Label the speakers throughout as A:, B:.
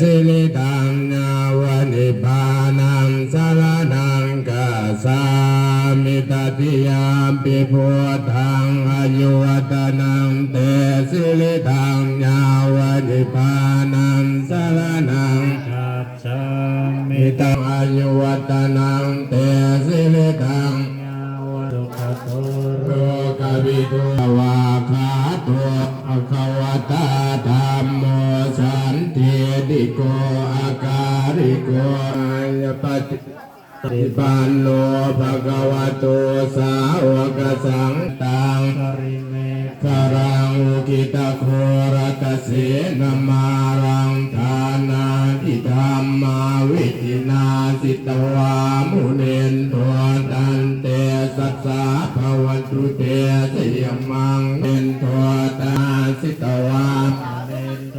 A: สิลิตังนาวนิพานังสารนังกัสสามิตติยามปิพุทธังอายุวัตนังเตสิลิตังนาวนิพานังสารนัง
B: กัจฉามิ
A: มิตังอายุวัตนังเตสิลิตัง
B: ญาวสุขโต
A: โลกวิทุวาคาตัวอภวตาธรรมโมสันติ ติโกอาการิโกอายปฏิปิปันโนภะคะวะโตสาวกสังตัง
B: ปริเม
A: คารังอุกิตโครัตเสนมารังทานาทิธรรมาวิธินาสิตวามุเนนตัวตันเตสัสสะภวันตุเตสยมังเนนตัวตาสิตวา
B: เนนโต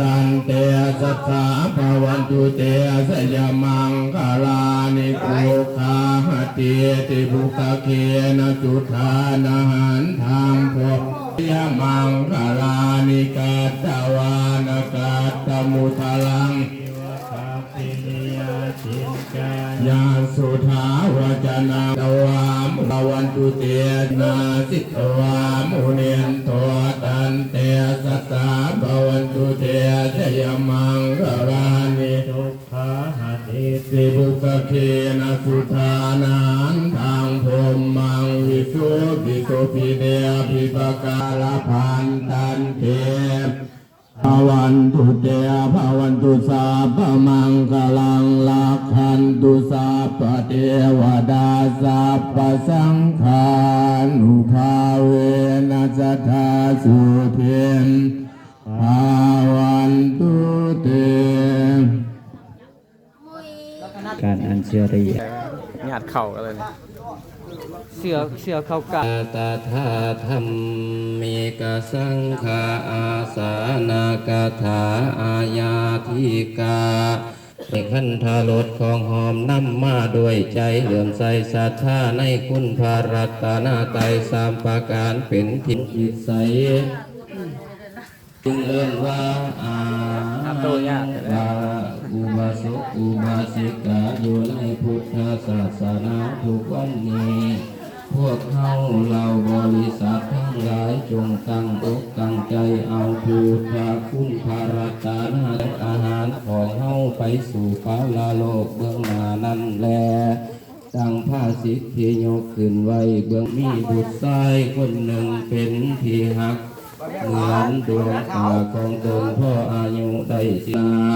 A: ตัว ตสัสสะภวันตุเตสยมังคาลานิโกคาหติติบุคเคนะจุธานาหันทางพบยมังคาลานิกาตวานกาตมุทลัง
B: อิวะคาปินิยาจินกาย
A: ยาสุธาวจนาตวามุภวันตุเตนาสิตวา มังคาลานิ
B: ทุกขาหัติ
A: สิบุกเคนะสุธานันทางพรหมังวิสุปิโสปิเดียปิปกาลพันตันเทภวันตุเตภวันตุสาพมังคลังลักขันตุสาปเทวดาสัพพสังฆานุภาเวนัสทธาสุเทนภา
B: การอัญเชรี
C: หยาดเข่ากันเลยเนี่ย
D: เสือเสือเข้ากะ
A: ตถาธรรมมีกสังฆาอาสานากถาอาญาธิกาในขันธารถของหอมนำมาด้วยใจเหลื่อมใสศรัทธาในคุณพระรัตนาไตรสามประการเป็นทิศอิสัยจึงเอิ้นว่าอา
C: โตยากเลย
A: ว่าอุบาสกอุบาสิกา วันนี้ พวกเขาเราบริษัททั้งหลายจงตั้งอกตั้งใจเอาพุทธคุณภารตานาอาหารของเฮาไปสู่ฟ้าลาโลกเบื้องหน้านั้นแลตั้งผ้าสิทธิยกขึ้นไว้เบื้องมีบุตรชายคนหนึ่งเป็นที่หักเหมือนดวงตาของตนพ่ออายุได้สินา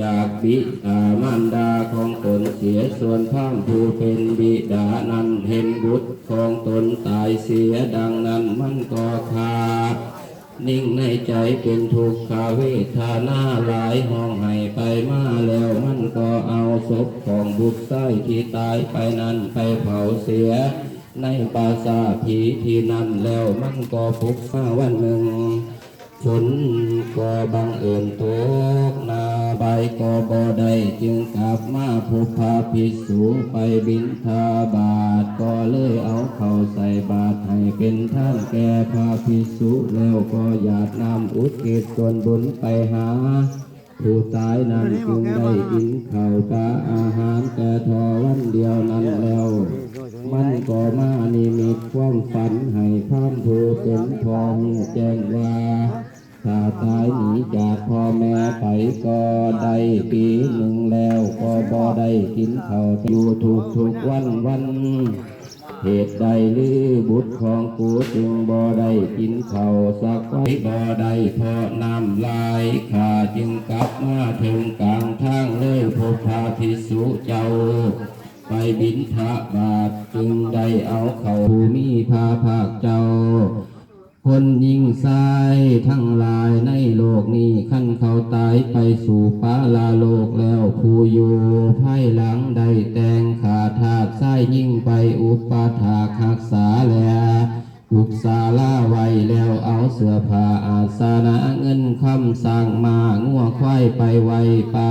A: จากบิดามารดาของตนเสียส่วนข้ามผู้เป็นบิดานั้นเห็นบุตรของตนตายเสียดังนั้นมันก็ขาดนิ่งในใจเป็นทุกขเวทนาหลายห้องให้ไปมาแล้วมันก็เอาศพของบุตรไส้ที่ตายไปนั้นไปเผาเสีย ในปราสาทผีที่นั่นแล้วมันก็พบมาวันหนึ่งฝนก็บังเอิญตกหนาใบ ก็บ่ได้จึงกลับมาพบพาภิกษุไปบินทาบาทก็เลยเอาเข้าใส่บาตรให้เป็นท่านแก่พาภิกษุแล้วก็อยากนำอุทิศส่วนบุญไปหาผู้ตายนั้นจึงได้กินข้าวกาอาหารแต่ทอวันเดียวนั้นแล้วมันก็มานิมิตความฝันให้พร่ำผู้เป็นพอหูแจ้งว่า ถ้าตายหนีจากพ่อแม่ไปก็ได้ปีหนึ่งแล้วก็บ่ได้กินข้าวอยู่ทุกทุกวันวันเหตุใดหรือบุตรของกูจึงบ่ได้กินข้าวสักวันบ่ได้พราะน้ำลายข้าจึงกลับมาถึงกลางทางเลยพบพาพิสุเจ้า ไปบินทบาทจึงได้เอาเขาภูมิพาภาคเจ้า คนยิงทรายทั้งหลายในโลกนี้ขั้นเขาตายไปสู่ฟ้าลาโลกแล้วผู้อยู่ภายหลังได้แตงขาทาดทรายยิ่งไปอุปาถากหักษาแลปุกษาลาไว้แล้วเอาเสื้อผ้าอาสนะเงินคำสั่งมางัวควายไปไว้ปา